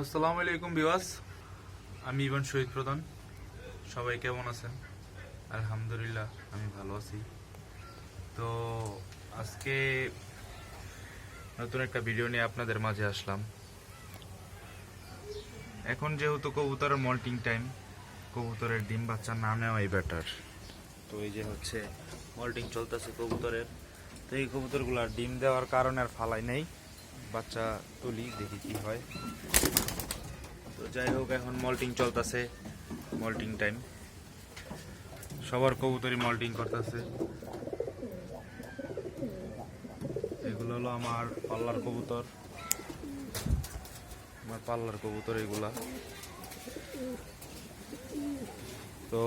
আসসালামু আলাইকুম বিওয়াস আমি ইভান শহীদ প্রধান। সবাই কেমন আছেন? আলহামদুলিল্লাহ, আমি ভালো আছি। তো আজকে নতুন একটা ভিডিও নিয়ে আপনাদের মাঝে আসলাম। এখন যেহেতু কবুতরের মল্টিং টাইম, কবুতরের ডিম বাচ্চা না নেওয়াই বেটার তো এই যে হচ্ছে মল্টিং চলতেছে কবুতরের, তো এই কবুতরগুলো ডিম দেওয়ার কারণে আর ফালাই নেই। বাচ্চা তুলি, দেখি কি হয়। তো যাই হোক, এখন মল্টিং চলতেছে, মল্টিং টাইম সবার কবুতরই মল্টিং করতেছে। এগুলো হলো আমার পাল্লার কবুতর। আমার পাল্লার কবুতর এগুলা। তো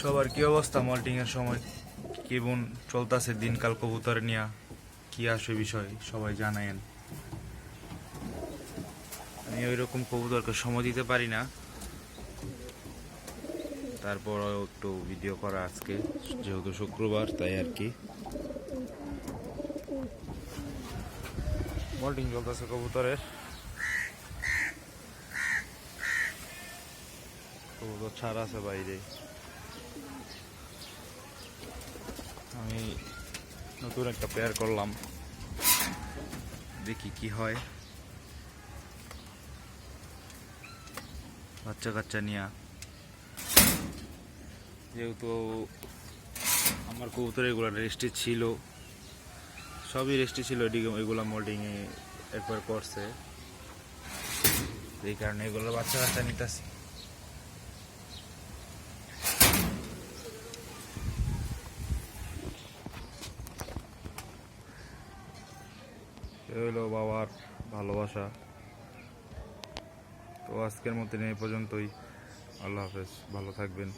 সবার কি অবস্থা মল্টিং এর সময়? কেমন চলতেছে দিনকাল কবুতর নিয়া? কি আসে বিষয়? সবাই জানায়েন। আমি ওই রকম কবুতরকে সময় দিতে পারি না। তারপর একটু ভিডিও করা আজকে, যেহেতু শুক্রবার, তাই আর কি। মল্টিং চলতেছে কবুতরের। কবুতর ছাড় আছে বাইরে আমি নতুন একটা পেয়ার করলাম। দেখি কি হয়। বাচ্চা কাচ্চা নিয়া। যেহেতু আমার কবুতর এগুলো রেস্টে ছিল, সবই রেস্টে ছিল এগুলো মোল্ডিংয়ে একবার করছে। এই কারণে এগুলো বাচ্চা কাচ্চা নিতেছি। এ হলো বাবার ভালোবাসা। তো আজকের মতন এই পর্যন্তই। আল্লাহ হাফেজ ভালো থাকবেন।